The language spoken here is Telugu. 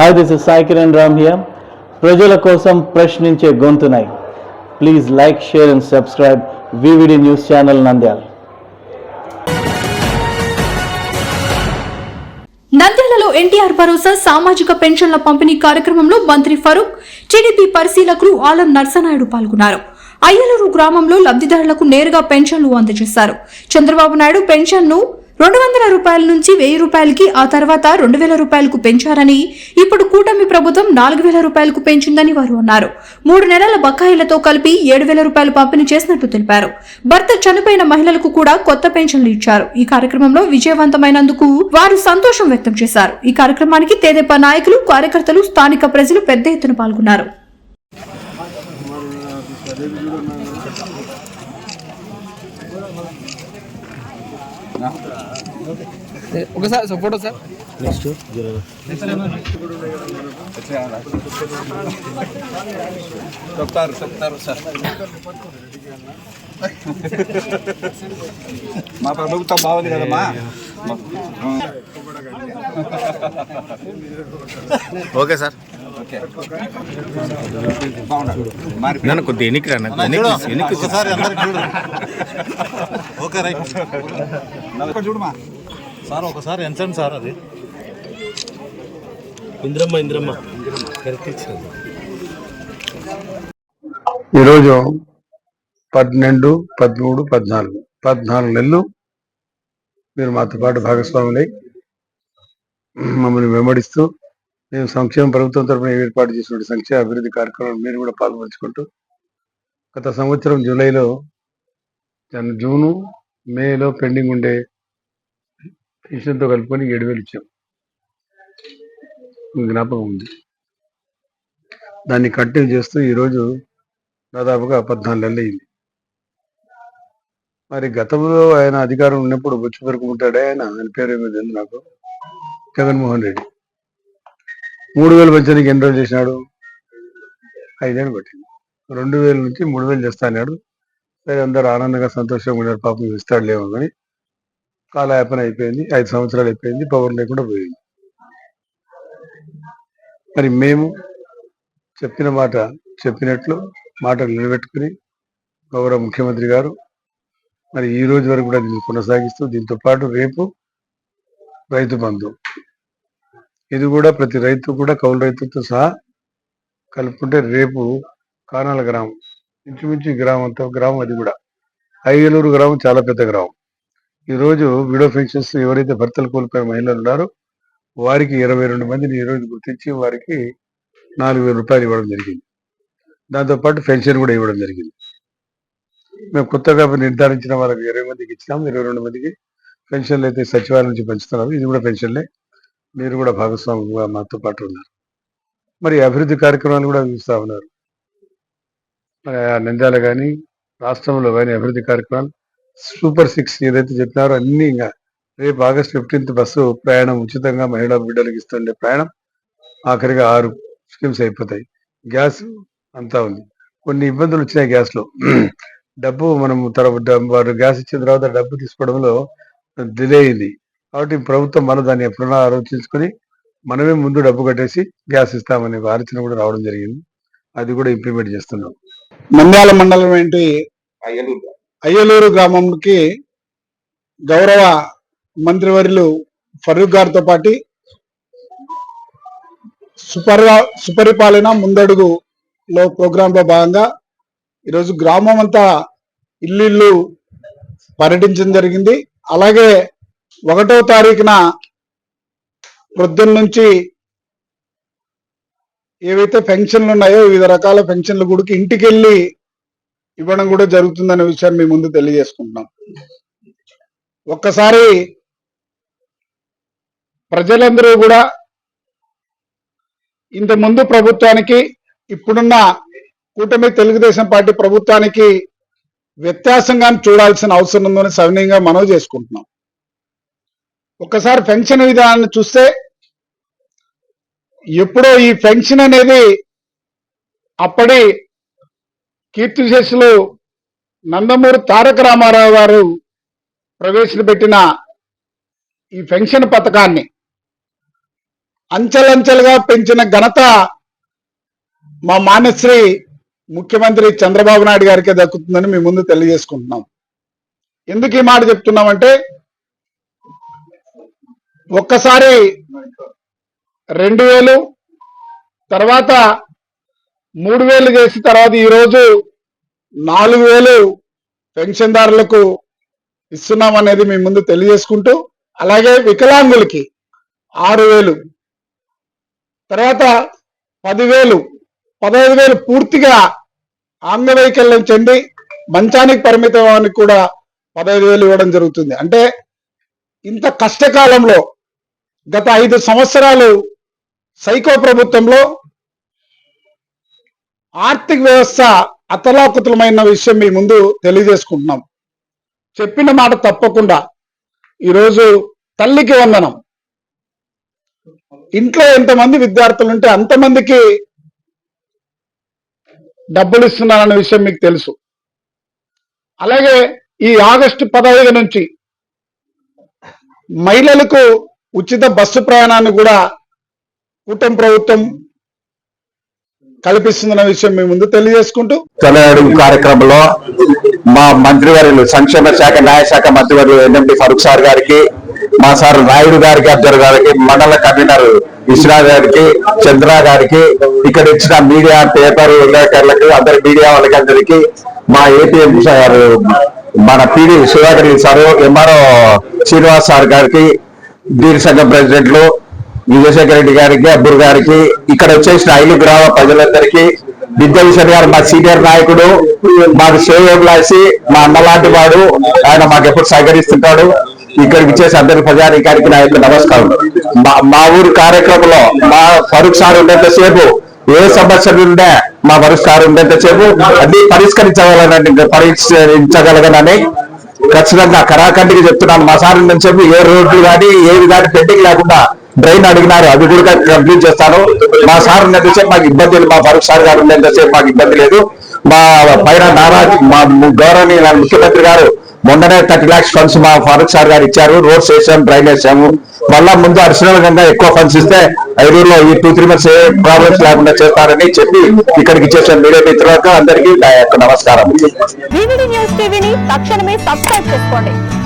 Hi this is Sai Kiran Ram here ప్రజల కోసం ప్రశ్నించే గొంతునై. Please like share and subscribe VVD news channel Nandyal నంద్యాలలో ఎన్టీఆర్ భరోసా సామాజిక పెన్షన్ల పంపిణీ కార్యక్రమంలో మంత్రి ఫరూక్ టీడీపీ పరిశీలకులు ఆలం నర్సనాయుడు పాల్గొన్నారు. అయ్యలూరు గ్రామంలో లబ్ధిదారులకు నేరుగా పెన్షన్లు అందజేశారు. చంద్రబాబు నాయుడు పెన్షన్ను రెండు వందల రూపాయల నుంచి వెయ్యి రూపాయలకి ఆ తర్వాత రెండు వేల రూపాయలకు పెంచారని ఇప్పుడు కూటమి ప్రభుత్వం నాలుగు వేల రూపాయలకు పెంచిందని వారు అన్నారు. మూడు నెలల బకాయిలతో కలిపి ఏడు వేల రూపాయలు పంపిణీ చేసినట్లు తెలిపారు. భర్త చనిపోయిన మహిళలకు కూడా కొత్త పెన్షన్లు ఇచ్చారు. ఈ కార్యక్రమంలో విజయవంతమైనందుకు వారు సంతోషం వ్యక్తం చేశారు. ఈ కార్యక్రమానికి తెదేపా నాయకులు కార్యకర్తలు స్థానిక ప్రజలు పెద్ద ఎత్తున పాల్గొన్నారు. ఒకసారి సార్ ఫోటో సార్. చెప్తారు చెప్తారు సార్. మా ప్రభుత్వం బాగుంది కదమ్మా. Okay sir. నన్ను కొద్దిగా ఎన్నికి రా నాకు ఎన్నికి ఎన్నికి ఒకసారి అందరికి చూడు. Okay right. చూడమా సార్ ఒకసారి ఎంచండి సార్ అది. ఇంద్రమ్మ ఇంద్రమ్మ. ఈరోజు పన్నెండు పదమూడు పద్నాలుగు. పద్నాలుగు నెలలు మీరు మాతో పాటు భాగస్వాములై మమ్మల్ని వెంబడిస్తూ మేము సంక్షేమ ప్రభుత్వం తరఫున ఏర్పాటు చేసిన సంక్షేమ అభివృద్ధి కార్యక్రమాలు మీరు కూడా పాల్పంచుకుంటూ గత సంవత్సరం జూలైలో జన్ జూను మేలో పెండింగ్ ఉండే పెన్షన్తో కలుపుకొని ఏడు వేలు ఇచ్చాం జ్ఞాపకం ఉంది. దాన్ని కంటిన్యూ చేస్తూ ఈరోజు దాదాపుగా పద్నాలుగు నెలలు అయింది. మరి గతంలో ఆయన అధికారం ఉన్నప్పుడు బొచ్చు పెరుకుంటాడే ఆయన ఆయన పేరు ఏమీ నాకు. జగన్మోహన్ రెడ్డి. మూడు వేలు పెంచడానికి ఎన్ని రోజులు చేసినాడు? ఐదేళ్ళు పట్టింది. రెండు వేల నుంచి మూడు వేలు చేస్తా అన్నాడు. సరే అందరు ఆనందంగా సంతోషంగా ఉన్నారు పాపం ఇస్తాడులేమో కానీ కాలయాపన అయిపోయింది ఐదు సంవత్సరాలు అయిపోయింది పవర్ లేకుండా పోయింది. మరి మేము చెప్పిన మాట చెప్పినట్లు మాటలు నిలబెట్టుకుని గౌరవ ముఖ్యమంత్రి గారు మరి ఈ రోజు వరకు కూడా దీన్ని కొనసాగిస్తూ దీంతో పాటు రేపు రైతు బంధు. ఇది కూడా ప్రతి రైతు కూడా కౌలు రైతుతో సహా కలుపుకుంటే రేపు కానాల గ్రామం ఇంచుమించు గ్రామంతో గ్రామం అది కూడా. ఐగలూరు గ్రామం చాలా పెద్ద గ్రామం. ఈ రోజు విడో పెన్షన్స్ ఎవరైతే భర్తలు కోల్పోయిన మహిళలు ఉన్నారో వారికి ఇరవై రెండు మందిని ఈ రోజు గుర్తించి వారికి నాలుగు వేల రూపాయలు ఇవ్వడం జరిగింది. దాంతోపాటు పెన్షన్ కూడా ఇవ్వడం జరిగింది. మేము కొత్తగా నిర్ధారించిన వాళ్ళకి ఇరవై మందికి ఇచ్చినాము. ఇరవై రెండు మందికి పెన్షన్లు అయితే సచివాలయం నుంచి పెంచుతున్నారు ఇది కూడా పెన్షన్లే. మీరు కూడా భాగస్వాముగా మాతో పాటు ఉన్నారు. మరి అభివృద్ధి కార్యక్రమాలు కూడా చూస్తూ ఉన్నారు. మరి ఆ నంద్యాల కానీ రాష్ట్రంలో కానీ అభివృద్ధి కార్యక్రమాలు సూపర్ సిక్స్ ఏదైతే చెప్పినారో అన్ని ఇంకా రేపు ఆగస్ట్ ఫిఫ్టీన్త్ బస్సు ప్రయాణం ఉచితంగా మహిళా బిడ్డలకు ఇస్తుండే ప్రయాణం. ఆఖరిగా ఆరు స్కీమ్స్ అయిపోతాయి. గ్యాస్ అంతా ఉంది. కొన్ని ఇబ్బందులు వచ్చినాయి గ్యాస్లో. డబ్బు మనం తర్వాత వారు గ్యాస్ ఇచ్చిన తర్వాత డబ్బు తీసుకోవడంలో డిలే అయింది. కాబట్టి ప్రభుత్వం మన దాన్ని ఎప్పుడన్నా ఆలోచించుకొని మనమే ముందు డబ్బు కట్టేసి గ్యాస్ ఇస్తామనే ఆలోచన కూడా రావడం జరిగింది. అది కూడా ఇంప్లిమెంట్ చేస్తున్నాం. నంద్యాల మండలం ఏంటి? అయ్యలూరు గ్రామంకి గౌరవ మంత్రివర్యులు ఫరూక్ గారితో పాటు సుపరి సుపరిపాలన ముందడుగులో ప్రోగ్రాంలో భాగంగా ఈరోజు గ్రామం అంతా ఇల్లు పర్యటించడం జరిగింది. అలాగే ఒకటో తారీఖున ప్రొద్దున్న నుంచి ఏవైతే పెన్షన్లు ఉన్నాయో వివిధ రకాల పెన్షన్లు కూడా ఇంటికి వెళ్ళి ఇవ్వడం కూడా జరుగుతుందనే విషయాన్ని మీ ముందు తెలియజేసుకుంటున్నాం. ఒక్కసారి ప్రజలందరూ కూడా ఇంత ముందు ప్రభుత్వానికి ఇప్పుడున్న కూటమి తెలుగుదేశం పార్టీ ప్రభుత్వానికి వ్యత్యాసంగా చూడాల్సిన అవసరం ఉందని సవినీయంగా మనవి చేసుకుంటున్నాం. ఒక్కసారి పెన్షన్ విధానాన్ని చూస్తే ఎప్పుడో ఈ పెన్షన్ అనేది అప్పటి కీర్తిశేషులు నందమూరి తారక రామారావు గారు ప్రవేశపెట్టిన ఈ పెన్షన్ పథకాన్ని అంచెలంచెలుగా పెంచిన ఘనత మా మానశ్రీ ముఖ్యమంత్రి చంద్రబాబు నాయుడు గారికే దక్కుతుందని మీ ముందు తెలియజేసుకుంటున్నాం. ఎందుకు ఈ మాట చెప్తున్నామంటే ఒక్కసారి రెండు వేలు తర్వాత మూడు వేలు చేసి తర్వాత ఈరోజు నాలుగు వేలు పెన్షన్దారులకు ఇస్తున్నాం అనేది మీ ముందు తెలియజేసుకుంటూ అలాగే వికలాంగులకి ఆరు వేలు. తర్వాత పదివేలు పదహైదు వేలు పూర్తిగా అంగవైకల్యం చెంది మంచానికి పరిమితమానికి కూడా పదహైదు వేలు ఇవ్వడం జరుగుతుంది. అంటే ఇంత కష్టకాలంలో గత ఐదు సంవత్సరాలు సైకో ప్రభుత్వంలో ఆర్థిక వ్యవస్థ అతలాకుతలమైన విషయం మీ ముందు తెలియజేసుకుంటున్నాం. చెప్పిన మాట తప్పకుండా ఈరోజు తల్లికి వందనం. ఇంట్లో ఎంతమంది విద్యార్థులు ఉంటే అంతమందికి డబ్బులు ఇస్తున్నారన్న విషయం మీకు తెలుసు. అలాగే ఈ ఆగస్టు పదహైదు నుంచి మహిళలకు ఉచిత బస్సు ప్రయాణాన్ని కూడా కూటమి ప్రభుత్వం కల్పిస్తుందన్న విషయం మీ ముందు తెలియజేసుకుంటూ తొలి కార్యక్రమంలో మా మంత్రివర్యులు సంక్షేమ శాఖ న్యాయశాఖ మంత్రివర్యులు ఎన్ఎండి ఫరూక్ సార్ గారికి మా సార్ నాయుడు గారికి అబ్జర్ గారికి మండల కన్వీనర్ విశ్వనాథ్ గారికి చంద్ర గారికి ఇక్కడ ఇచ్చిన మీడియా పేపర్ విలేకరులకు అందరి మీడియా వాళ్ళకి అందరికి మా ఏపీఎం సార్ మన PD Sudhakar sir MRO Srinivas sir గారికి దీని సంఘం ప్రెసిడెంట్లు విజయశేఖర రెడ్డి గారికి అబ్బుర్ గారికి ఇక్కడ వచ్చేసిన ఐదు గ్రామ ప్రజలందరికీ విద్యాభూషణ్ గారు మా సీనియర్ నాయకుడు మాకు సేవలాసి మా అన్నలాంటి వాడు ఆయన మాకు ఎప్పుడు సహకరిస్తుంటాడు. ఇక్కడికి చేసి అందరి ప్రజానికానికి నా యొక్క నమస్కారం. మా మా ఊరు కార్యక్రమంలో మా ఫరూక్ సార్ ఉన్నంతసేపు ఏ సమస్యలు ఉండే మా ఫరూక్ సార్ ఉన్నంతసేపు అన్ని పరిష్కరించగలనని పరిష్కరించగలగనని ఖచ్చితంగా కరాఖండిగా చెప్తున్నాను. మా సార్ నుంచి ఏ రోడ్లు కానీ ఏవి కానీ పెండింగ్ లేకుండా డ్రైన్ అడిగినారు. అది కూడా కంప్లీట్ చేస్తాను. మా సార్ ఉన్నంతసేపు మాకు ఇబ్బంది లేదు. మా ఫరూక్ సార్ గారు ఉన్నంతసేపు మాకు ఇబ్బంది లేదు. మా పైన నారా మా గౌరవనీయ ముఖ్యమంత్రి గారు మొన్ననే థర్టీ లాక్స్ ఫండ్స్ మా ఫారూక్ సార్ గారు ఇచ్చారు. రోడ్స్ వేసాము డ్రైన్ వేసాము మళ్ళా ముందు అడిషనల్గా ఎక్కువ ఫండ్స్ ఇస్తే ఐదులో ఈ టూ త్రీ మంత్స్ ఏ ప్రాబ్లమ్స్ లేకుండా చేస్తారని చెప్పి ఇక్కడికి ఇచ్చేసాను మీడియా మిత్రులకు అందరికీ నమస్కారం. న్యూస్ తక్షణమే సబ్స్క్రైబ్ చేసుకోండి.